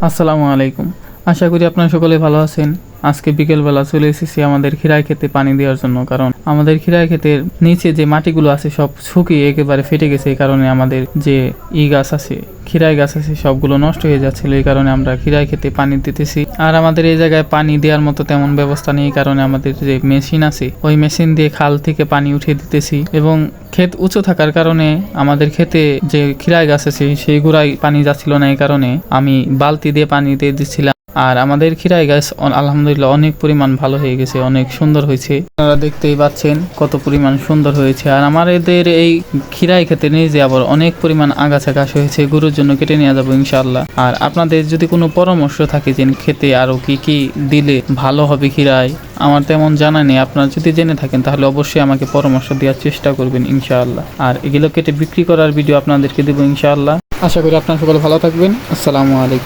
আসসালামু আলাইকুম। আশা করি আপনারা সকলে ভালো আছেন। আজকে বিকেলবেলা চলে এসেছি আমাদের খিরাই খেতে পানি দেওয়ার জন্য, কারণ আমাদের খিরাই ক্ষেতের নিচে যে মাটিগুলো আছে সব শুকিয়ে একেবারে ফেটে গেছে, এই কারণে আমাদের যে ই গাছ আছে খিরাই গাছ আছে, সবগুলো নষ্ট হয়ে যাচ্ছিল, এই কারণে আমরা খিরাই খেতে পানি দিতেছি। আর আমাদের এই জায়গায় পানি দেওয়ার মতো তেমন ব্যবস্থা নেই কারণে আমাদের যে মেশিন আছে, ওই মেশিন দিয়ে খাল থেকে পানি উঠিয়ে দিতেছি এবং ক্ষেত উঁচু থাকার কারণে আমাদের ক্ষেতে যে খিরাই গাছ আছে, সেই গোড়ায় পানি যাচ্ছিল না, এই কারণে আমি বালতি দিয়ে পানি দিয়ে দিচ্ছিলাম। আর আমাদের খিরাই গাছ আলহামদুলিল্লাহ অনেক পরিমাণ ভালো হয়ে গেছে, অনেক সুন্দর হয়েছে। আপনারা দেখতেই পাচ্ছেন কত পরিমাণ সুন্দর হয়েছে। আর আমার এদের এই খিরাই খেতে যে আবার অনেক পরিমাণ আগাছা ঘাস হয়েছে, গরুর জন্য কেটে নিয়ে যাব ইনশাল্লাহ আর আপনাদের যদি কোনো পরামর্শ থাকে যে খেতে আরও কি কি দিলে ভালো হবে খিরাই আমার তেমন জানা নেই। আপনারা যদি জেনে থাকেন, তাহলে অবশ্যই আমাকে পরামর্শ দেওয়ার চেষ্টা করবেন ইনশাআল্লাহ। আর এগুলো কেটে বিক্রি করার ভিডিও আপনাদেরকে দেবো ইনশাআল্লাহ। আশা করি আপনারা সকলে ভালো থাকবেন। আসসালামু আলাইকুম।